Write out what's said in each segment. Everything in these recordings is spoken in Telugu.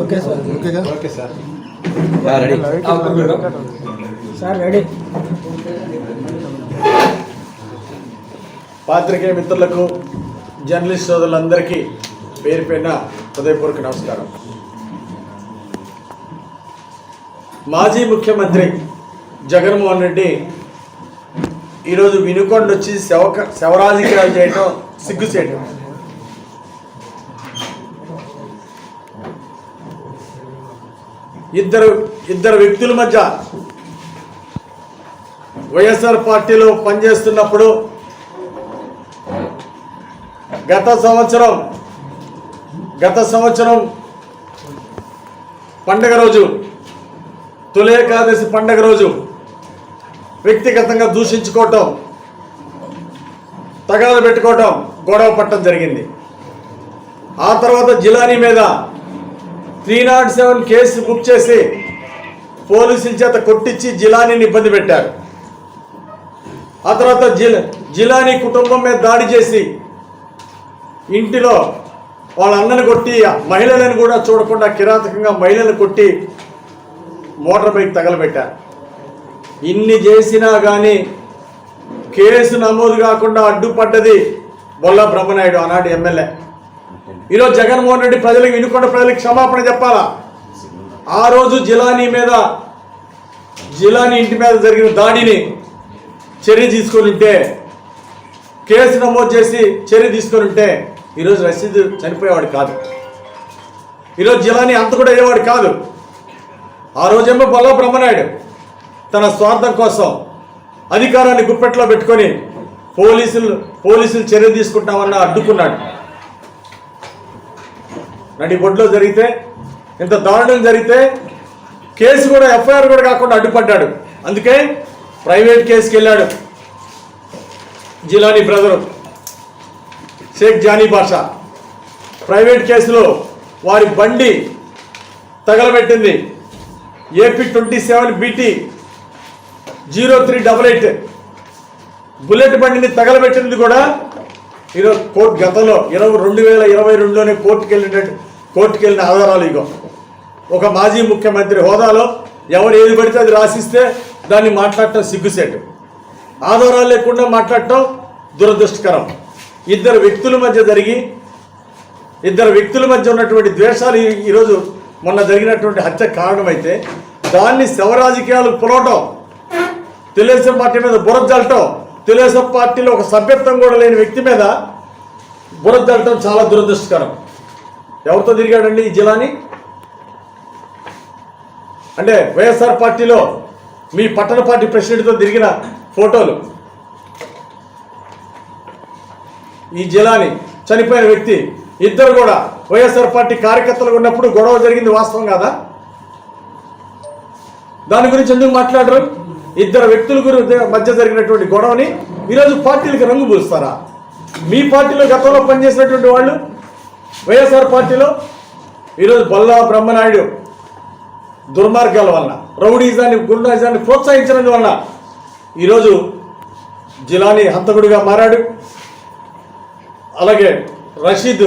Okay sir ఓకేగా okay sir ready sir ready పాత్రికేయ మిత్రులకు జర్నలిస్ట్ సోదరులందరికీ పేరు పేరున హృదయపూర్వక నమస్కారం. మాజీ ముఖ్యమంత్రి జగన్మోహన్ రెడ్డి ఈరోజు వినుకొండ వచ్చి శవక శవరాజకీయాలు చేయటం సిగ్గు చేయటం. ఇద్దరు ఇద్దరు వ్యక్తుల మధ్య వైఎస్ఆర్ పార్టీలో పనిచేస్తున్నప్పుడు గత సంవత్సరం గత సంవత్సరం పండగ రోజు తొలి ఏకాదశి పండగ రోజు వ్యక్తిగతంగా దూషించుకోవటం తగాలు పెట్టుకోవటం గొడవ పట్టడం జరిగింది. ఆ తర్వాత జిలానీ మీద three nought seven case book చేసి పోలీసుల చేత కొట్టించి జిలానీని ఇబ్బంది పెట్టారు. ఆ తర్వాత జిల్ జిలానీ కుటుంబం మీద దాడి చేసి ఇంటిలో వాళ్ళ అన్నని కొట్టి మహిళలను కూడా చూడకుండా కిరాతకంగా మహిళలను కొట్టి మోటార్ బైక్ తగలబెట్టారు. ఇన్ని చేసినా కానీ కేసు నమోదు కాకుండా అడ్డుపడ్డది బొల్ల బ్రహ్మనాయుడు ఆనాడు ఎమ్మెల్యే. ఈరోజు జగన్మోహన్ రెడ్డి ప్రజలకు వినుకొండ ప్రజలకు క్షమాపణ చెప్పాలా? ఆ రోజు జిలానీ మీద జిలానీ ఇంటి మీద జరిగిన దాడిని చర్య తీసుకొని ఉంటే కేసు నమోదు చేసి చర్య తీసుకొని ఉంటే ఈరోజు రసీద్ చనిపోయేవాడు కాదు. ఈరోజు జిలానీ అంత కూడా అయ్యేవాడు కాదు. ఆ రోజేమో బొల్ల బ్రహ్మనాయుడు. తన స్వార్థం కోసం అధికారాన్ని గుప్పెట్లో పెట్టుకొని పోలీసులు పోలీసులు చర్య తీసుకుంటామన్న అడ్డుకున్నాడు. నడి జరిగితే ఇంత దారుణం జరిగితే కేసు కూడా ఎఫ్ఐఆర్ కూడా కాకుండా అడ్డుపడ్డాడు. అందుకే ప్రైవేట్ కేసుకి వెళ్ళాడు జిలానీ బ్రదరు షేక్ జానీ బాషా. ప్రైవేట్ కేసులో వారి బండి తగలబెట్టింది. AP twenty seven BT zero three double eight. Bullet బండిని తగలబెట్టింది కూడా ఈరోజు కోర్టు గతంలో ఇరవై రెండు వేల ఇరవై రెండులోనే కోర్టుకు వెళ్ళినట్టు కోర్టుకు వెళ్ళిన ఆధారాలు ఇగో. ఒక మాజీ ముఖ్యమంత్రి హోదాలో ఎవరు ఏది పడితే అది రాసిస్తే దాన్ని మాట్లాడటం సిగ్గుసేటు. ఆధారాలు లేకుండా మాట్లాడటం దురదృష్టకరం. ఇద్దరు వ్యక్తుల మధ్య జరిగి ఇద్దరు వ్యక్తుల మధ్య ఉన్నటువంటి ద్వేషాలు ఈరోజు మొన్న జరిగినటువంటి హత్య కారణమైతే దాన్ని శవ రాజకీయాలు పులవటం. తెలుగుదేశం పార్టీ మీద బురద జల్లటం తెలుగుదేశం పార్టీలో ఒక సభ్యత్వం కూడా లేని వ్యక్తి మీద బురద జల్లటం చాలా దురదృష్టకరం. ఎవరితో తిరిగాడండి ఈ జిల్లాని అంటే వైఎస్ఆర్ పార్టీలో మీ పట్టణ పార్టీ ప్రెసిడెంట్తో తిరిగిన ఫోటోలు. ఈ జిల్లాని చనిపోయిన వ్యక్తి ఇద్దరు కూడా వైఎస్ఆర్ పార్టీ కార్యకర్తలు ఉన్నప్పుడు గొడవ జరిగింది వాస్తవం కాదా? దాని గురించి ఎందుకు మాట్లాడరు? ఇద్దరు వ్యక్తుల గురి మధ్య జరిగినటువంటి గొడవని ఈరోజు పార్టీలకు రంగు పూస్తారా? మీ పార్టీలో గతంలో పనిచేసినటువంటి వాళ్ళు వైఎస్ఆర్ పార్టీలో ఈరోజు బల్లా బ్రహ్మనాయుడు దుర్మార్గాల వలన రౌడీజాన్ని గుండాయిజాన్ని ప్రోత్సహించడం వలన ఈరోజు జిలాని హంతకుడిగా మారాడు. అలాగే రషీద్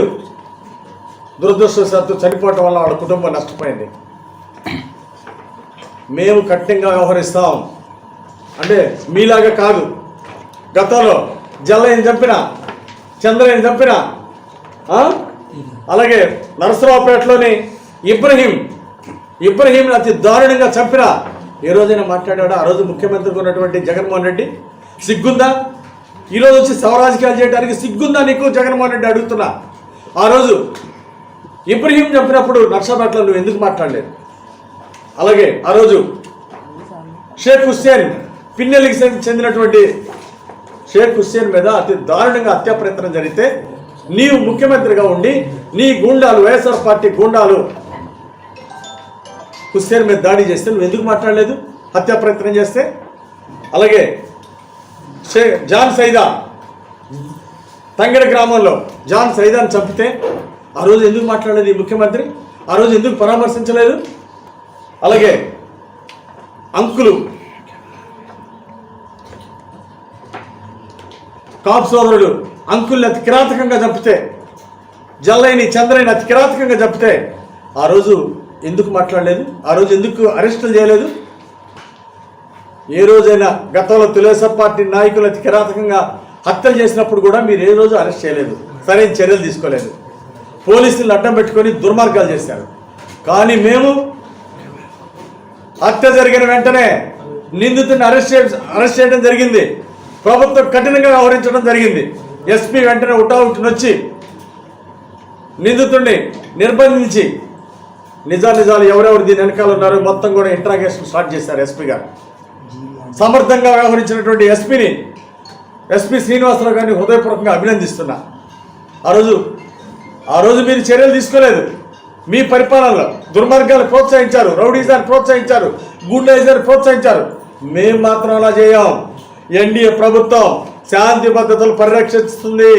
దురదృష్టవశాత్తు చనిపోవటం వల్ల వాళ్ళ కుటుంబం నష్టపోయింది. మేము కఠినంగా వ్యవహరిస్తాం. అంటే మీలాగా కాదు. గతంలో జల్లయ్యని చంపిన చంద్రయ్యని చంపిన అలాగే నరసరావుపేటలోని ఇబ్రహీం ఇబ్రహీంని అతి దారుణంగా చంపిన ఏ రోజైనా మాట్లాడాడు? ఆ రోజు ముఖ్యమంత్రిగా ఉన్నటువంటి జగన్మోహన్ రెడ్డి సిగ్గుందా? ఈరోజు వచ్చి సవరాజకీయాలు చేయడానికి సిగ్గుందా నీకు? జగన్మోహన్ రెడ్డి అడుగుతున్నా. ఆ రోజు ఇబ్రహీం చంపినప్పుడు నర్సాపేటలో నువ్వు ఎందుకు మాట్లాడలేదు? అలాగే ఆ రోజు షేక్ హుస్సేన్ పిన్నెలికి చెందినటువంటి షేక్ హుస్సేన్ మీద అతి దారుణంగా హత్యా ప్రయత్నం జరిగితే నీవు ముఖ్యమంత్రిగా ఉండి నీ గూండాలు వైఎస్ఆర్ పార్టీ గూండాలు హుస్సేన్ మీద దాడి చేస్తే నువ్వు ఎందుకు మాట్లాడలేదు? హత్యా ప్రయత్నం చేస్తే? అలాగే షే జాన్ సైదా తంగడ గ్రామంలో జాన్ సైదాన్ని చంపితే ఆ రోజు ఎందుకు మాట్లాడలేదు ఈ ముఖ్యమంత్రి? ఆ రోజు ఎందుకు పరామర్శించలేదు? అలాగే అంకులు కాపు సోదరుడు అంకుల్ని అతి కిరాతకంగా చంపితే జల్లైని చంద్రయ్యని అతి కిరాతకంగా చంపితే ఆ రోజు ఎందుకు మాట్లాడలేదు? ఆ రోజు ఎందుకు అరెస్టులు చేయలేదు? ఏ రోజైనా గతంలో తెలుగుదేశం పార్టీ నాయకులు అతి కిరాతకంగా హత్యలు చేసినప్పుడు కూడా మీరు ఏ రోజు అరెస్ట్ చేయలేదు. సరైన చర్యలు తీసుకోలేదు. పోలీసులను అడ్డం పెట్టుకొని దుర్మార్గాలు చేశారు. కానీ మేము హత్య జరిగిన వెంటనే నిందితుడిని అరెస్ట్ చే అరెస్ట్ చేయడం జరిగింది. ప్రభుత్వం కఠినంగా వ్యవహరించడం జరిగింది. ఎస్పీ వెంటనే ఉటావుటిని వచ్చి నిందితుడిని నిర్బంధించి నిజానిజాలు ఎవరెవరు దీని వెనకాల ఉన్నారో మొత్తం కూడా ఇంట్రాగేషన్ స్టార్ట్ చేశారు ఎస్పీ గారు. సమర్థంగా వ్యవహరించినటువంటి ఎస్పీని ఎస్పీ శ్రీనివాసరావు గారిని హృదయపూర్వకంగా అభినందిస్తున్నా. ఆ రోజు ఆ రోజు మీరు చర్యలు తీసుకోలేదు. మీ పరిపాలనలో దుర్మార్గాలు ప్రోత్సహించారు రౌడీజాన్ని ప్రోత్సహించారు గుండెజాన్ని ప్రోత్సహించారు. మేము మాత్రం అలా చేయం. ఎన్డీఏ ప్రభుత్వం శాంతి భద్రతలు పరిరక్షిస్తుంది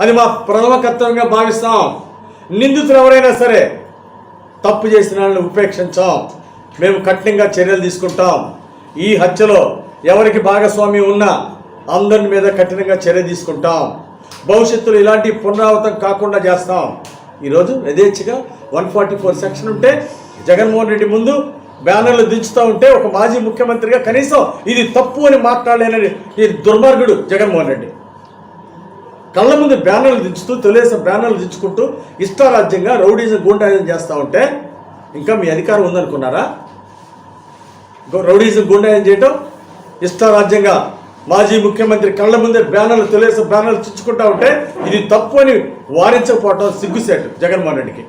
అది మా ప్రథమ కర్తవ్యంగా భావిస్తాం. నిందితులు ఎవరైనా సరే తప్పు చేసిన వాళ్ళని ఉపేక్షించాం. మేము కఠినంగా చర్యలు తీసుకుంటాం. ఈ హత్యలో ఎవరికి భాగస్వామి ఉన్నా అందరి మీద కఠినంగా చర్య తీసుకుంటాం. భవిష్యత్తులో ఇలాంటి పునరావృతం కాకుండా చేస్తాం. ఈరోజు యథేచ్ఛగా వన్ ఫార్టీ ఫోర్ సెక్షన్ ఉంటే జగన్మోహన్ రెడ్డి ముందు బ్యానర్లు దించుతూ ఉంటే ఒక మాజీ ముఖ్యమంత్రిగా కనీసం ఇది తప్పు అని మాట్లాడలేనని ఈ దుర్మార్గుడు జగన్మోహన్ రెడ్డి. కళ్ళ ముందు బ్యానర్లు దించుతూ తెలుగుదేశం బ్యానర్లు దించుకుంటూ ఇష్టారాజ్యంగా రౌడీజం గూండాయిజం చేస్తూ ఉంటే ఇంకా మీ అధికారం ఉందనుకున్నారా? రౌడీజం గూండాయిజం చేయటం ఇష్టారాజ్యంగా మాజీ ముఖ్యమంత్రి కళ్ళ ముందే బ్యానర్లు తెలుగుదేశం బ్యానర్లు చుచ్చుకుంటా ఉంటే ఇది తప్పు అని వారించకపోవటం సిగ్గుసేటు జగన్మోహన్ రెడ్డికి.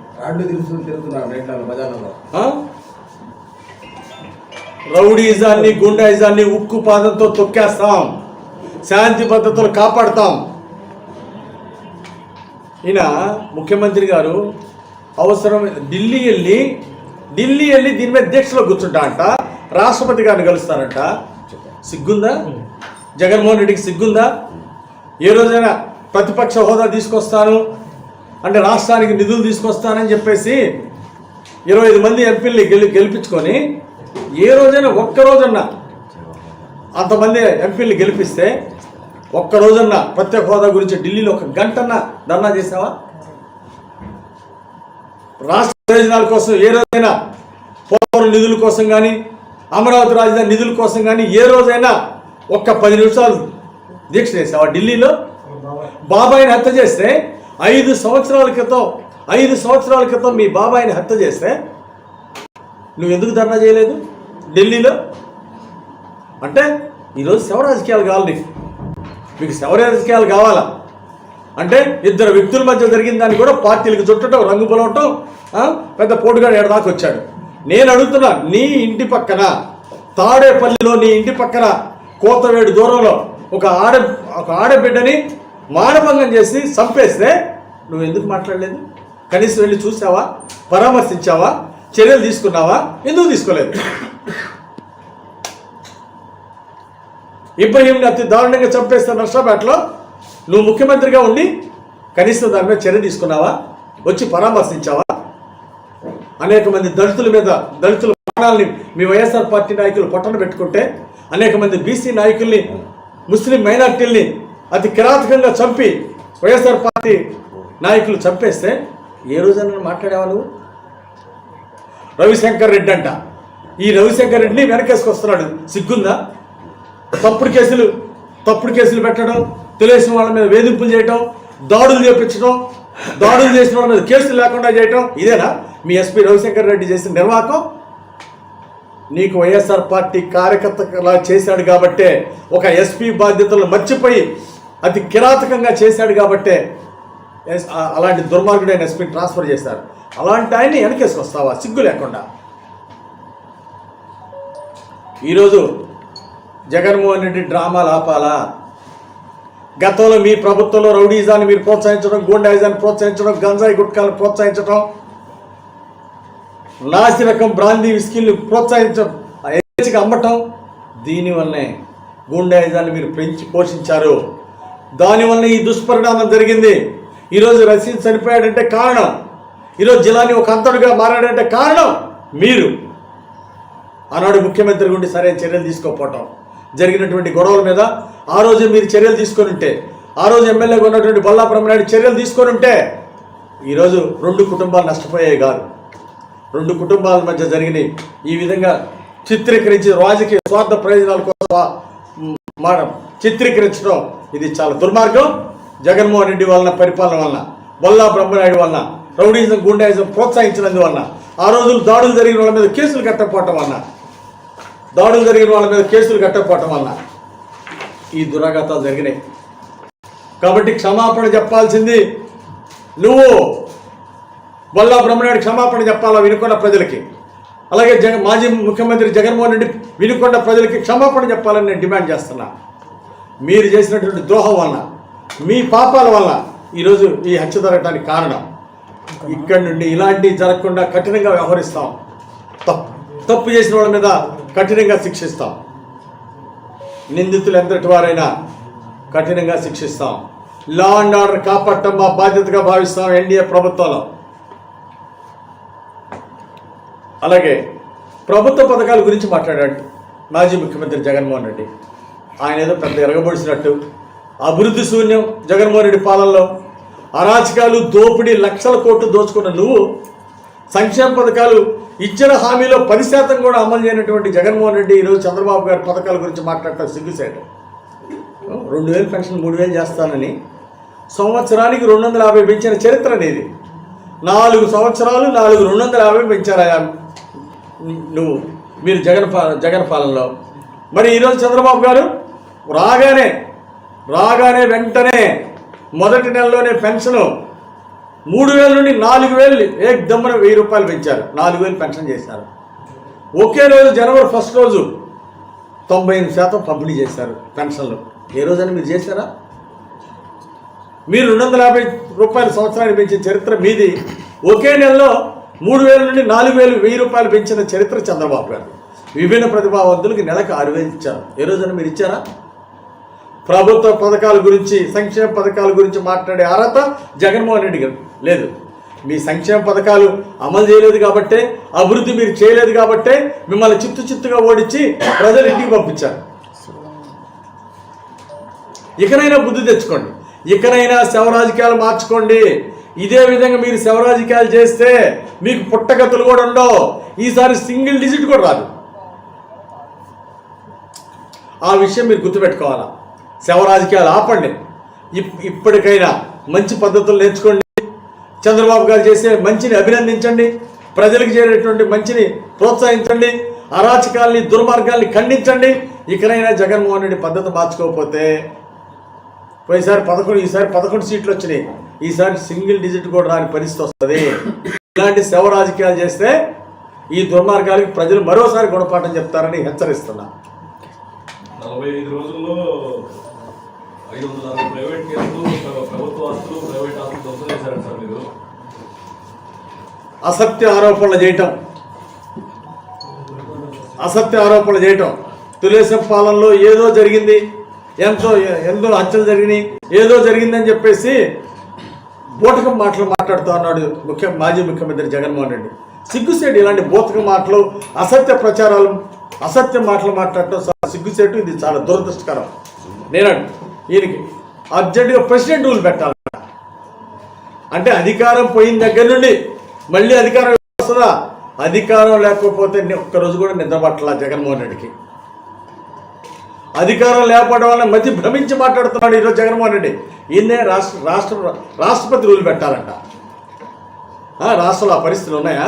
రౌడీజాన్ని గుండాయిజాన్ని ఉక్కు పాదంతో తొక్కేస్తాం. శాంతి భద్రతలు కాపాడుతాం. ఈయన ముఖ్యమంత్రి గారు అవసరం ఢిల్లీ వెళ్ళి ఢిల్లీ వెళ్ళి దీని మీద దీక్షలో కూర్చుంటా అంట. రాష్ట్రపతి గారిని కలుస్తారంట. సిగ్గుందా? జగన్మోహన్ రెడ్డికి సిగ్గుందా? ఏ రోజైనా ప్రతిపక్ష హోదా తీసుకొస్తాను అంటే రాష్ట్రానికి నిధులు తీసుకొస్తానని చెప్పేసి ఇరవై ఐదు మంది ఎంపీల్ని గెలి గెలిపించుకొని ఏ రోజైనా ఒక్క రోజన్నా అంతమంది ఎంపీలు గెలిపిస్తే ఒక్క రోజన్నా ప్రత్యేక హోదా గురించి ఢిల్లీలో ఒక గంటన్నా ధర్నా చేసావా రాష్ట్ర ప్రయోజనాల కోసం ఏ రోజైనా పోలవరం నిధుల కోసం కానీ అమరావతి రాజధాని నిధుల కోసం కానీ ఏ రోజైనా ఒక్క పది నిమిషాలు దీక్ష చేసావా ఢిల్లీలో? బాబాయిని హత్య చేస్తే ఐదు సంవత్సరాల క్రితం ఐదు సంవత్సరాల క్రితం మీ బాబాయిని హత్య చేస్తే నువ్వు ఎందుకు ధర్నా చేయలేదు? ఢిల్లీలో? అంటే ఈరోజు శవ రాజకీయాలు కావాలి నీకు. మీకు శవ రాజకీయాలు కావాలా? అంటే ఇద్దరు వ్యక్తుల మధ్య జరిగిన దాన్ని కూడా పార్టీలకు చుట్టటం రంగు పొలవటం పెద్ద పోటుగాడు ఎడదాకా వచ్చాడు. నేను అడుగుతున్నా నీ ఇంటి పక్కన తాడేపల్లిలో నీ ఇంటి పక్కన కోతవేడు దూరంలో ఒక ఆడ ఒక ఆడబిడ్డని మానభంగం చేసి చంపేస్తే నువ్వు ఎందుకు మాట్లాడలేదు? కనీసం వెళ్ళి చూసావా? పరామర్శించావా? చర్యలు తీసుకున్నావా? ఎందుకు తీసుకోలేదు? ఇబ్రహీంని అతి దారుణంగా చంపేస్తే నష్టపేటలో నువ్వు ముఖ్యమంత్రిగా ఉండి కనీసం దాని మీద చర్య తీసుకున్నావా? వచ్చి పరామర్శించావా? అనేక మంది దళితుల మీద దళితుల ప్రాణాలని మీ వైఎస్ఆర్ పార్టీ నాయకులు పొట్టన పెట్టుకుంటే అనేక మంది బీసీ నాయకుల్ని ముస్లిం మైనార్టీల్ని అతి కిరాతకంగా చంపి వైఎస్ఆర్ పార్టీ నాయకులు చంపేస్తే ఏ రోజైనా మాట్లాడేవా నువ్వు రవిశంకర్ రెడ్డి అంట. ఈ రవిశంకర్ రెడ్డిని వెనకేసుకొస్తున్నాడు. సిగ్గుందా? తప్పుడు కేసులు తప్పుడు కేసులు పెట్టడం తెలుగుదేశం వాళ్ళ మీద వేధింపులు చేయటం దాడులు చేపించడం దాడులు చేసిన వాళ్ళ మీద కేసులు లేకుండా చేయటం ఇదేనా? మీ ఎస్పీ రవిశంకర్ రెడ్డి చేసిన నిర్వాహకం? నీకు వైఎస్ఆర్ పార్టీ కార్యకర్తలా చేశాడు కాబట్టే ఒక ఎస్పీ బాధ్యతలు మర్చిపోయి అతి కిరాతకంగా చేశాడు కాబట్టే అలాంటి దుర్మార్గుడైన ఎస్పీని ట్రాన్స్ఫర్ చేశారు. అలాంటి ఆయన్ని వెనకేసుకొస్తావా? సిగ్గు లేకుండా. ఈరోజు జగన్మోహన్ రెడ్డి డ్రామాలు ఆపాలా? గతంలో మీ ప్రభుత్వంలో రౌడీజాన్ని మీరు ప్రోత్సహించడం గూండాయిజాన్ని ప్రోత్సహించడం గంజాయి గుట్కాలను ప్రోత్సహించడం లాసి రకం బ్రాందీ విస్కీల్ని ప్రోత్సహించడం అమ్మటం దీనివల్లనే గూండాయిజాన్ని మీరు పెంచి పోషించారు. దానివల్ల ఈ దుష్పరిణామం జరిగింది. ఈరోజు రసీద్ చనిపోయాడంటే కారణం ఈరోజు జిల్లాని ఒక అంతడుగా మారాడంటే కారణం మీరు. ఆనాడు ముఖ్యమంత్రి గుండి సరైన చర్యలు తీసుకోకపోవటం. జరిగినటువంటి గొడవల మీద ఆ రోజు మీరు చర్యలు తీసుకొని ఉంటే ఆ రోజు ఎమ్మెల్యేగా ఉన్నటువంటి బొల్లా బ్రహ్మనాయుడు చర్యలు తీసుకొని ఉంటే ఈరోజు రెండు కుటుంబాలు నష్టపోయాయి కాదు. రెండు కుటుంబాల మధ్య జరిగిన ఈ విధంగా చిత్రీకరించి రాజకీయ స్వార్థ ప్రయోజనాల కోసం చిత్రీకరించడం ఇది చాలా దుర్మార్గం. జగన్మోహన్ రెడ్డి వలన పరిపాలన వలన బొల్లా బ్రహ్మనాయుడు వలన రౌడీజం గుండాయిజం ప్రోత్సహించినందువలన ఆ రోజులు దాడులు జరిగిన వాళ్ళ మీద కేసులు కట్టకపోవటం వలన దాడులు జరిగిన వాళ్ళ మీద కేసులు కట్టకపోవటం వలన ఈ దురాఘాతాలు జరిగినాయి. కాబట్టి క్షమాపణ చెప్పాల్సింది నువ్వు బొల్లా బ్రహ్మనాయుడు క్షమాపణ చెప్పాలా వినుకొండ ప్రజలకి? అలాగే జగ మాజీ ముఖ్యమంత్రి జగన్మోహన్ రెడ్డి వినుకొండ ప్రజలకి క్షమాపణ చెప్పాలని నేను డిమాండ్ చేస్తున్నా. మీరు చేసినటువంటి ద్రోహం వలన మీ పాపాల వల్ల ఈరోజు ఈ హత్య జరగడానికి కారణం. ఇక్కడి నుండి ఇలాంటివి జరగకుండా కఠినంగా వ్యవహరిస్తాం. తప్పు తప్పు చేసిన వాళ్ళ మీద కఠినంగా శిక్షిస్తాం. నిందితులు ఎంతటి వారైనా కఠినంగా శిక్షిస్తాం. లా అండ్ ఆర్డర్ కాపాడటం మా బాధ్యతగా భావిస్తాం ఎన్డీఏ ప్రభుత్వంలో. అలాగే ప్రభుత్వ పథకాల గురించి మాట్లాడాడు మాజీ ముఖ్యమంత్రి జగన్మోహన్ రెడ్డి. ఆయన ఏదో పెద్ద ఎరగబడిసినట్టు. అభివృద్ధి శూన్యం జగన్మోహన్ రెడ్డి పాలనలో అరాచకాలు దోపిడీ లక్షల కోట్లు దోచుకున్న నువ్వు సంక్షేమ పథకాలు ఇచ్చిన హామీలో పది శాతం కూడా అమలు చేయనటువంటి జగన్మోహన్ రెడ్డి ఈరోజు చంద్రబాబు గారి పథకాల గురించి మాట్లాడటం సిగ్గుసేట. రెండు వేలు పెన్షన్ మూడు వేలు చేస్తానని. సంవత్సరానికి రెండు వందల యాభై పెంచిన చరిత్ర అనేది. నాలుగు సంవత్సరాలు నాలుగు రెండు వందల యాభై పెంచారా నువ్వు మీరు జగన్ జగన్ పాలనలో. మరి ఈరోజు చంద్రబాబు గారు రాగానే రాగానే వెంటనే మొదటి నెలలోనే పెన్షను మూడు వేల నుండి నాలుగు వేలు ఏక్ వెయ్యి రూపాయలు పెంచారు. నాలుగు వేలు పెన్షన్ చేశారు. ఒకే రోజు జనవరి ఫస్ట్ రోజు తొంభై ఎనిమిది శాతం పంపిణీ చేశారు పెన్షన్లు. ఏ రోజైనా మీరు చేశారా? మీరు రెండు వందల యాభై రూపాయలు సంవత్సరానికి పెంచిన చరిత్ర మీది. ఒకే నెలలో మూడు వేల నుండి నాలుగు వేలు వెయ్యి రూపాయలు పెంచిన చరిత్ర చంద్రబాబు గారు. విభిన్న ప్రతిభావంతులకి నెలకు ఆరు వేలు ఇచ్చారు. ఏ రోజైనా మీరు ఇచ్చారా? ప్రభుత్వ పథకాల గురించి సంక్షేమ పథకాల గురించి మాట్లాడే అర్హత జగన్మోహన్ రెడ్డి గారు. లేదు. మీ సంక్షేమ పథకాలు అమలు చేయలేదు కాబట్టే అభివృద్ధి మీరు చేయలేదు కాబట్టే మిమ్మల్ని చిత్తు చిత్తుగా ఓడించి ప్రజలు ఇంటికి పంపించారు. ఇకనైనా బుద్ధి తెచ్చుకోండి. ఇకనైనా శవరాజకీయాలు మార్చుకోండి. ఇదే విధంగా మీరు శవరాజకీయాలు చేస్తే మీకు పుట్టగతులు కూడా ఉండవు. ఈసారి సింగిల్ డిజిట్ కూడా రాదు. ఆ విషయం మీరు గుర్తుపెట్టుకోవాలా? శవ రాజకీయాలు ఆపండి. ఇప్- ఇప్పటికైనా మంచి పద్ధతులు నేర్చుకోండి. చంద్రబాబు గారు చేసే మంచిని అభినందించండి. ప్రజలకు చేరేటువంటి మంచిని ప్రోత్సహించండి. అరాచకాల్ని దుర్మార్గాల్ని ఖండించండి. ఇకనైనా జగన్మోహన్ రెడ్డి పద్ధతి మార్చుకోకపోతే పోయినసారి పదకొండు ఈసారి పదకొండు సీట్లు వచ్చినాయి. ఈసారి సింగిల్ డిజిట్ కూడా రాని పరిస్థితి వస్తుంది. ఇలాంటి శవ రాజకీయాలు చేస్తే ఈ దుర్మార్గాలకి ప్రజలు మరోసారి గుణపాఠం చెప్తారని హెచ్చరిస్తున్నా. నలభై ఐదు రోజుల్లో ఐదు వందల అరవై ప్రైవేట్ కేసులు ప్రభుత్వ ఆస్తులు ప్రైవేట్ ఆస్తులు ధ్వంసం చేశారండి సార్ మీరు. అసత్య ఆరోపణలు చేయటం. అసత్య ఆరోపణలు చేయటం. తులేసం పాలనలో ఏదో జరిగింది ఎంతో ఎంతో హత్యలు జరిగినాయి ఏదో జరిగిందని చెప్పేసి బూటకం మాటలు మాట్లాడుతూ ఉన్నాడు ముఖ్య మాజీ ముఖ్యమంత్రి జగన్మోహన్ రెడ్డి. సిగ్గుసేటు ఇలాంటి బూటకం మాటలు అసత్య ప్రచారాలు అసత్య మాటలు మాట్లాడటం చాలా సిగ్గుసేటు ఇది చాలా దురదృష్టకరం. నేను ఈయనకి అర్జెంటుగా ప్రెసిడెంట్ రూల్ పెట్టాలి. అంటే అధికారం పోయిన దగ్గర నుండి మళ్ళీ అధికారం వస్తుందా? అధికారం లేకపోతే ఒక్కరోజు కూడా నిద్రపట్టాల జగన్మోహన్ రెడ్డికి. అధికారం లేకపోవడం వల్ల మధ్య భ్రమించి మాట్లాడుతున్నాడు ఈరోజు జగన్మోహన్ రెడ్డి. ఈయనే రాష్ట్ర రాష్ట్ర రాష్ట్రపతి రూల్ పెట్టాలంట. రాష్ట్రంలో ఆ పరిస్థితులు ఉన్నాయా?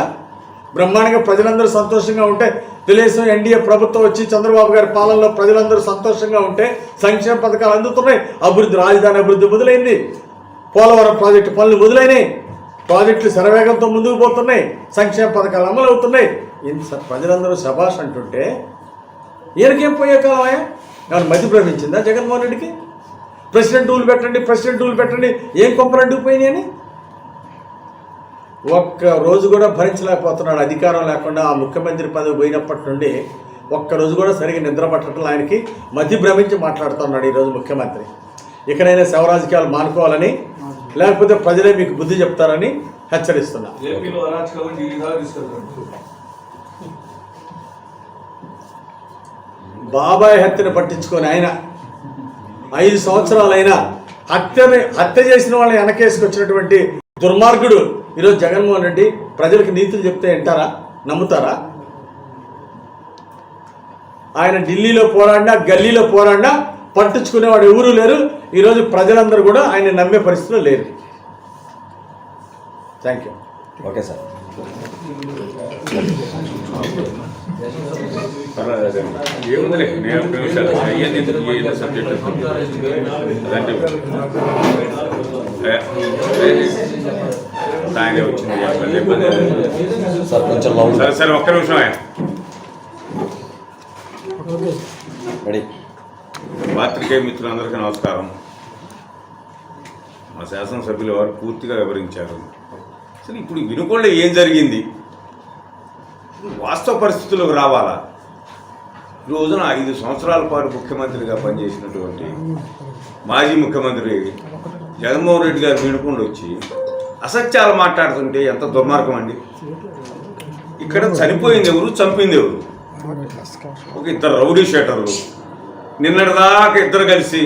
బ్రహ్మాండంగా ప్రజలందరూ సంతోషంగా ఉంటే తెలుగుదేశం ఎన్డీఏ ప్రభుత్వం వచ్చి చంద్రబాబు గారి పాలనలో ప్రజలందరూ సంతోషంగా ఉంటే సంక్షేమ పథకాలు అందుతున్నాయి. అభివృద్ధి రాజధాని అభివృద్ధి మొదలైంది. పోలవరం ప్రాజెక్టు పనులు మొదలైనవి ప్రాజెక్టులు శరవేగంతో ముందుకు పోతున్నాయి. సంక్షేమ పథకాలు అమలు అవుతున్నాయి. ఇంత ప్రజలందరూ శభాష్ అంటుంటే ఈయనకేం పోయే కాలమా ఏమైనా మధ్య భ్రమించిందా జగన్మోహన్ రెడ్డికి? ప్రెసిడెంట్ రూల్ పెట్టండి ప్రెసిడెంట్ రూల్ పెట్టండి. ఏం కొంపరంటుకు పోయినాయి ఒక్క రోజు కూడా భరించలేకపోతున్నాడు. అధికారం లేకుండా ఆ ముఖ్యమంత్రి పదవి పోయినప్పటి నుండి ఒక్క రోజు కూడా సరిగా నిద్ర పట్టడం ఆయనకి మధ్య భ్రమించి మాట్లాడుతున్నాడు ఈరోజు ముఖ్యమంత్రి. ఇకనైనా శవ రాజకీయాలు మానుకోవాలని లేకపోతే ప్రజలే మీకు బుద్ధి చెప్తారని హెచ్చరిస్తున్నా. బాబాయ్ హత్యను పట్టించుకొని ఆయన ఐదు సంవత్సరాలైనా హత్యని హత్య చేసిన వాళ్ళని వెనకేసుకొచ్చినటువంటి దుర్మార్గుడు ఈరోజు జగన్మోహన్ రెడ్డి ప్రజలకు నీతులు చెప్తే వింటారా? నమ్ముతారా? ఆయన ఢిల్లీలో పోరాడినా గల్లీలో పోరాడినా పట్టించుకునేవాడు ఎవరూ లేరు. ఈరోజు ప్రజలందరూ కూడా ఆయన నమ్మే పరిస్థితిలో లేరు. Thank you okay sir. ఏముందిలే? నేను నిమిషాలు అయ్యింది సబ్జెక్ట్ ఆయనే వచ్చింది. సార్ కొంచెం లౌడ్ సరే సరే ఒక్క నిమిషం ఆయన. ఓకే రెడీ పాత్రికేయ మిత్రులందరికీ నమస్కారం. మా శాసనసభ్యులు వారు పూర్తిగా వివరించారు. అసలు ఇప్పుడు వినుకొండ ఏం జరిగింది? వాస్తవ పరిస్థితులకు రావాలా? ఈ రోజున ఐదు సంవత్సరాల పాటు ముఖ్యమంత్రిగా పనిచేసినటువంటి మాజీ ముఖ్యమంత్రి జగన్మోహన్ రెడ్డి గారు వినుకొండ వచ్చి అసత్యాలు మాట్లాడుతుంటే ఎంత దుర్మార్గం అండి. ఇక్కడ చనిపోయింది ఎవరు చంపింది ఎవరు? ఒక ఇద్దరు రౌడీ షేటర్లు. నిన్నటిదాకా ఇద్దరు కలిసి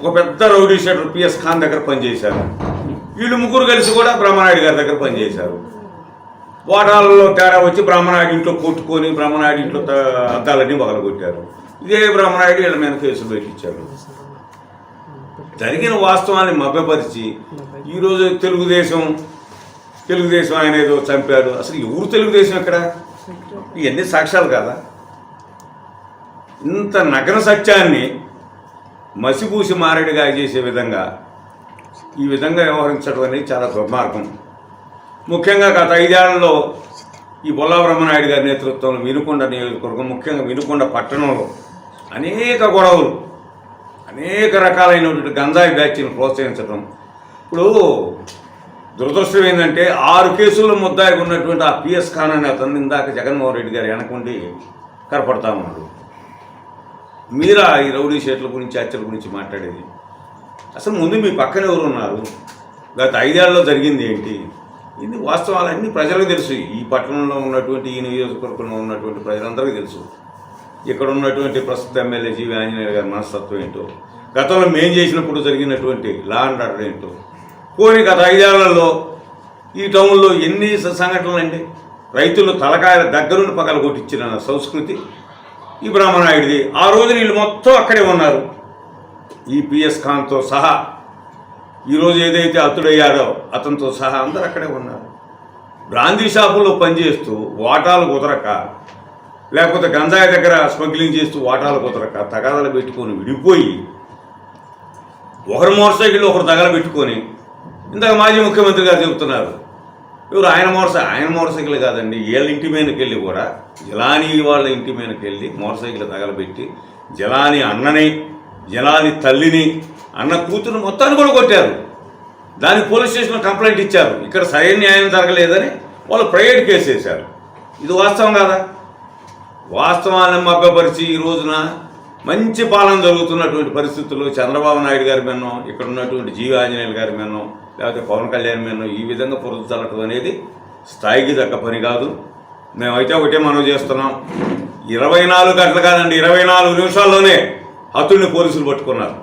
ఒక పెద్ద రౌడీ షేటర్ పిఎస్ ఖాన్ దగ్గర పనిచేశారు. వీళ్ళు ముగ్గురు కలిసి కూడా బ్రహ్మనాయుడు గారి దగ్గర పనిచేశారు. వాటాలలో తేడా వచ్చి బ్రహ్మనాయుడు ఇంట్లో కొట్టుకొని బ్రహ్మనాయుడు ఇంట్లో అద్దాలన్నీ పగలగొట్టారు ఇదే బ్రహ్మనాయుడు వీళ్ళ మీద కేసులు పెట్టించారు. జరిగిన వాస్తవాన్ని మభ్యపరిచి ఈరోజు తెలుగుదేశం తెలుగుదేశం ఆయన ఏదో చంపాడు. అసలు ఎవరు తెలుగుదేశం ఇక్కడ? ఇవన్నీ సాక్ష్యాలు కాదా? ఇంత నగర సత్యాన్ని మసిపూసి మారేడుగా చేసే విధంగా ఈ విధంగా వ్యవహరించడం అనేది చాలా దుర్మార్గం. ముఖ్యంగా గత ఐదేళ్ళలో ఈ బొల్లా బ్రహ్మనాయుడు గారి నేతృత్వంలో వినుకొండ నియోజకవర్గం ముఖ్యంగా వినుకొండ పట్టణంలో అనేక గొడవలు అనేక రకాలైనటువంటి గంజాయి బ్యాచ్లను ప్రోత్సహించడం ఇప్పుడు దురదృష్టం ఏంటంటే ఆరు కేసుల్లో ముద్దాయి ఉన్నటువంటి ఆ పిఎస్ ఖాన్ అనే అతను ఇందాక జగన్మోహన్ రెడ్డి గారు వెనకుండి కనపడతా ఉన్నాడు. మీరా ఈ రౌడీ షేట్ల గురించి హత్యల గురించి మాట్లాడేది? అసలు ముందు మీ పక్కన ఎవరు ఉన్నారు? గత ఐదేళ్ళలో జరిగింది ఏంటి? ఇది వాస్తవాలన్నీ ప్రజలకు తెలుసు. ఈ పట్టణంలో ఉన్నటువంటి ఈ నియోజకవర్గంలో ఉన్నటువంటి ప్రజలందరికీ తెలుసు. ఇక్కడ ఉన్నటువంటి ప్రస్తుత ఎమ్మెల్యే జీవి ఆంజనేయ గారి మనస్తత్వం ఏంటో గతంలో మేం చేసినప్పుడు జరిగినటువంటి లా అండ్ ఆర్డర్ ఏంటో పోనీ గత ఐదేళ్ళలో ఈ టౌన్లో ఎన్ని సంఘటనలు అండి? రైతులు తలకాయల దగ్గరుండి పగల కొట్టించిన సంస్కృతి ఈ బ్రాహ్మణాయుడిది ఆ రోజు వీళ్ళు మొత్తం అక్కడే ఉన్నారు. ఈ పిఎస్ ఖాన్తో సహా ఈరోజు ఏదైతే అతుడయ్యాడో అతనితో సహా అందరు అక్కడే ఉన్నారు. బ్రాందీ షాపుల్లో పనిచేస్తూ వాటాలు కుదరక లేకపోతే గంజాయి దగ్గర స్మగ్లింగ్ చేస్తూ వాటాలు కుదరక తగాదాలు పెట్టుకొని విడిపోయి ఒకరు మోటార్ సైకిల్ ఒకరు తగల పెట్టుకొని ఇందాక మాజీ ముఖ్యమంత్రి గారు చెబుతున్నారు. ఎవరు ఆయన మోటార్ ఆయన మోటార్ సైకిల్ కాదండి వీళ్ళ ఇంటి మీదకి వెళ్ళి కూడా జలాని వాళ్ళ ఇంటి మీదకి వెళ్ళి మోటార్ సైకిల్ తగలబెట్టి జలాని అన్నని జలాని తల్లిని అన్న కూతురు మొత్తాన్ని కూడా కొట్టారు. దానికి పోలీస్ స్టేషన్లో కంప్లైంట్ ఇచ్చారు. ఇక్కడ సరైన న్యాయం జరగలేదని వాళ్ళు ప్రైవేట్ కేసు వేశారు. ఇది వాస్తవం కాదా? వాస్తవాన్ని మభ్యపరిచి ఈ రోజున మంచి పాలన జరుగుతున్నటువంటి పరిస్థితుల్లో చంద్రబాబు నాయుడు గారి మీదనో ఇక్కడ ఉన్నటువంటి జీవ ఆంజనేయులు గారి మీదనో లేకపోతే పవన్ కళ్యాణ్ మీదనో ఈ విధంగా పొరుదు అనేది స్థాయికి తగ్గ పని కాదు. మేమైతే ఒకటే మనం చేస్తున్నాం. ఇరవై నాలుగు గంటలు కాదండి ఇరవై నాలుగు నిమిషాల్లోనే హతుడిని పోలీసులు పట్టుకున్నారు.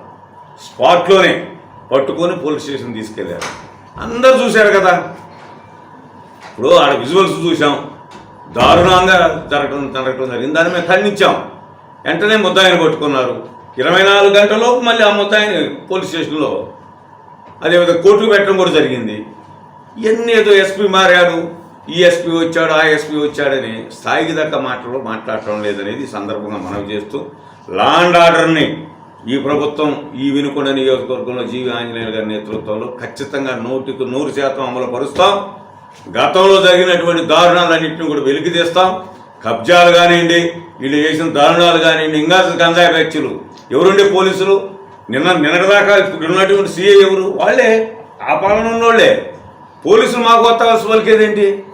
స్పాట్లోనే పట్టుకొని పోలీస్ స్టేషన్ తీసుకెళ్ళారు. అందరూ చూశారు కదా. ఇప్పుడు ఆడ విజువల్స్ చూసాం దారుణంగా జరగడం జరగడం జరిగింది. దాన్ని మేము ఖండించాం. వెంటనే ముద్దాయిని పట్టుకున్నారు ఇరవై నాలుగు గంటలలోపు మళ్ళీ ఆ ముద్దాయిని పోలీస్ స్టేషన్లో అదేవిధంగా కోర్టుకు పెట్టడం కూడా జరిగింది. ఇవన్నీ ఏదో ఎస్పీ మారాడు ఈ ఎస్పీ వచ్చాడు ఆ ఎస్పీ వచ్చాడని స్థాయికి దక్క మాటలు మాట్లాడటం లేదనేది సందర్భంగా మనవి చేస్తూ లా అండ్ ఆర్డర్ని ఈ ప్రభుత్వం ఈ వినుకొండ నియోజకవర్గంలో జీవి ఆంజనేయులు గారి నేతృత్వంలో ఖచ్చితంగా నూటికి నూరు శాతం అమలు పరుస్తాం గతంలో జరిగినటువంటి దారుణాలన్నింటినీ కూడా వెలికి తీస్తాం. కబ్జాలు కానివ్వండి వీళ్ళు చేసిన దారుణాలు కానివ్వండి ఇంకా గంజాయి బ్యాచ్లు. ఎవరుండే పోలీసులు? నిన్న నిన్నటిదాకా ఇప్పుడు ఉన్నటువంటి సీఏ ఎవరు? వాళ్ళే. ఆ పాలన ఉన్నోళ్ళే. పోలీసులు మాకు వస్తాల్సి పలికేదేంటి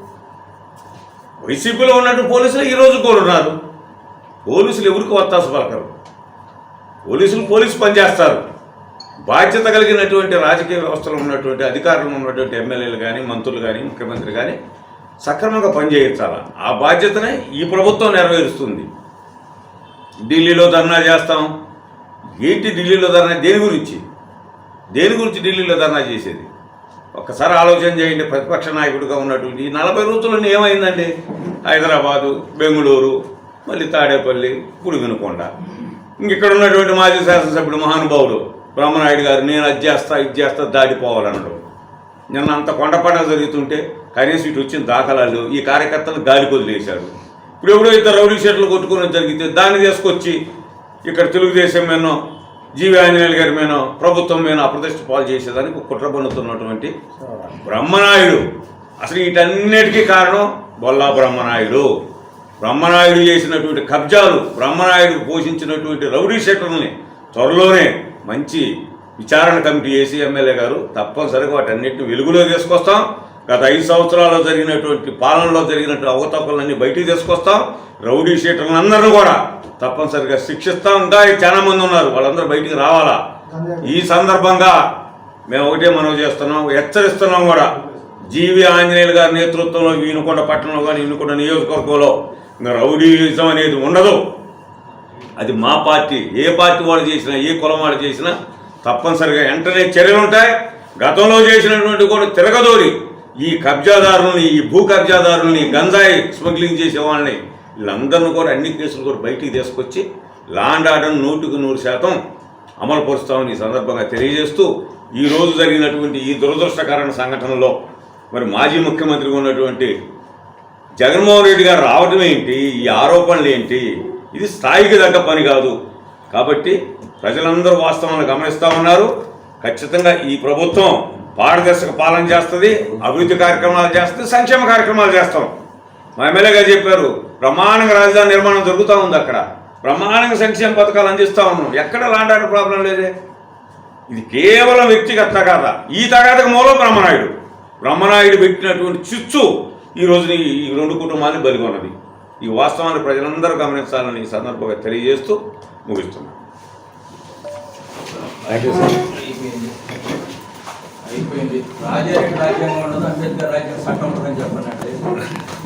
వైసీపీలో ఉన్నటువంటి పోలీసులు ఈ రోజు పోలీసులు ఎవరికి వత్తాసు పలకరు? పోలీసులు పోలీసు పనిచేస్తారు బాధ్యత కలిగినటువంటి రాజకీయ వ్యవస్థలో ఉన్నటువంటి అధికారులు ఉన్నటువంటి ఎమ్మెల్యేలు కానీ మంత్రులు కానీ ముఖ్యమంత్రి కానీ సక్రమంగా పనిచేయించాల? ఆ బాధ్యతనే ఈ ప్రభుత్వం నెరవేరుస్తుంది. ఢిల్లీలో ధర్నా చేస్తాం. ఏంటి ఢిల్లీలో ధర్నా? దేని గురించి? దేని గురించి ఢిల్లీలో ధర్నా చేసేది? ఒక్కసారి ఆలోచన చేయండి ప్రతిపక్ష నాయకుడిగా ఉన్నటువంటి ఈ నలభై రోజుల్లో ఏమైందండి? హైదరాబాదు బెంగళూరు మళ్ళీ తాడేపల్లి పుడివినకొండ ఇంక ఇక్కడ ఉన్నటువంటి మాజీ శాసనసభ్యుడు మహానుభావుడు బ్రహ్మనాయుడు గారు నేను అది చేస్తా ఇది చేస్తా దాడిపోవాలన్నాడు నిన్న అంత కొండ పండుగ జరుగుతుంటే కనీసం ఇటు వచ్చిన దాఖలాలు ఈ కార్యకర్తలు గాలి వదిలేశాడు ఇప్పుడు ఎవడో ఇద్దరు రౌడీ షర్ట్లు కొట్టుకుని జరిగితే దాన్ని తీసుకొచ్చి ఇక్కడ తెలుగుదేశం మీనో జీవి ఆంజనేయులు గారి మేనో ప్రభుత్వం మీద అప్రతిష్ట పాలు చేసేదానికి కుట్ర పన్నుతున్నటువంటి బ్రహ్మనాయుడు. అసలు వీటన్నిటికీ కారణం బొల్లా బ్రహ్మనాయుడు. బ్రహ్మనాయుడు చేసినటువంటి కబ్జాలు బ్రహ్మనాయుడు పోషించినటువంటి రౌడీ షెటర్ని త్వరలోనే మంచి విచారణ కమిటీ వేసి ఎమ్మెల్యే గారు తప్పనిసరిగా వాటన్నిటిని వెలుగులో తీసుకొస్తాం. గత ఐదు సంవత్సరాల్లో జరిగినటువంటి పాలనలో జరిగినటువంటి అవతకులన్నీ బయటికి తీసుకొస్తాం. రౌడీ షీటర్లందరినీ కూడా తప్పనిసరిగా శిక్షిస్తాం. ఇంకా చాలా మంది ఉన్నారు. వాళ్ళందరూ బయటికి రావాలా? ఈ సందర్భంగా మేము ఒకటే మనం చేస్తున్నాం హెచ్చరిస్తున్నాం కూడా. జీవి ఆంజనేయులు గారి నేతృత్వంలో ఈనుకొండ పట్టణంలో కానీ ఈనుకొండ నియోజకవర్గంలో ఇంకా రౌడీయిజం అనేది ఉండదు. అది మా పార్టీ ఏ పార్టీ వాళ్ళు చేసినా ఏ కులం వాళ్ళు చేసినా తప్పనిసరిగా వెంటనే చర్యలు ఉంటాయి. గతంలో చేసినటువంటి కూడా తిరగదోరి ఈ కబ్జాదారుల్ని ఈ భూ కబ్జాదారుల్ని గంజాయి స్మగ్లింగ్ చేసే వాళ్ళని వీళ్ళందరినీ కూడా అన్ని కేసులు కూడా బయటికి తీసుకొచ్చి లాండ్ ఆర్డర్ నూటికి నూరు శాతం అమలు పరుస్తామని ఈ సందర్భంగా తెలియజేస్తూ ఈ రోజు జరిగినటువంటి ఈ దురదృష్టకరణ సంఘటనలో మరి మాజీ ముఖ్యమంత్రిగా ఉన్నటువంటి జగన్మోహన్ రెడ్డి గారు రావడం ఏంటి? ఈ ఆరోపణలు ఏంటి? ఇది స్థాయికి తగ్గ పని కాదు. కాబట్టి ప్రజలందరూ వాస్తవాలను గమనిస్తూ ఉన్నారు. ఖచ్చితంగా ఈ ప్రభుత్వం పారదర్శక పాలన చేస్తుంది అభివృద్ధి కార్యక్రమాలు చేస్తుంది సంక్షేమ కార్యక్రమాలు చేస్తాం. మా ఎమ్మెల్యే గారు చెప్పారు బ్రహ్మాండంగా రాజధాని నిర్మాణం జరుగుతూ ఉంది అక్కడ. బ్రహ్మాండంగా సంక్షేమ పథకాలు అందిస్తూ ఉన్నాం. ఎక్కడ లాంటి ప్రాబ్లం లేదే? ఇది కేవలం వ్యక్తిగత తగాద. ఈ తగాదకు మూలం బ్రహ్మనాయుడు. బ్రహ్మనాయుడు పెట్టినటువంటి చిచ్చు ఈ రోజుని ఈ రెండు కుటుంబాన్ని బలిగొన్నది ఈ వాస్తవాన్ని ప్రజలందరూ గమనించాలని ఈ సందర్భంగా తెలియజేస్తూ ముగిస్తున్నాను అయిపోయింది. రాజ్యాంగం ఉండదు అంబేద్కర్ రాజ్యాంగం చట్టం ఉండదని చెప్పండి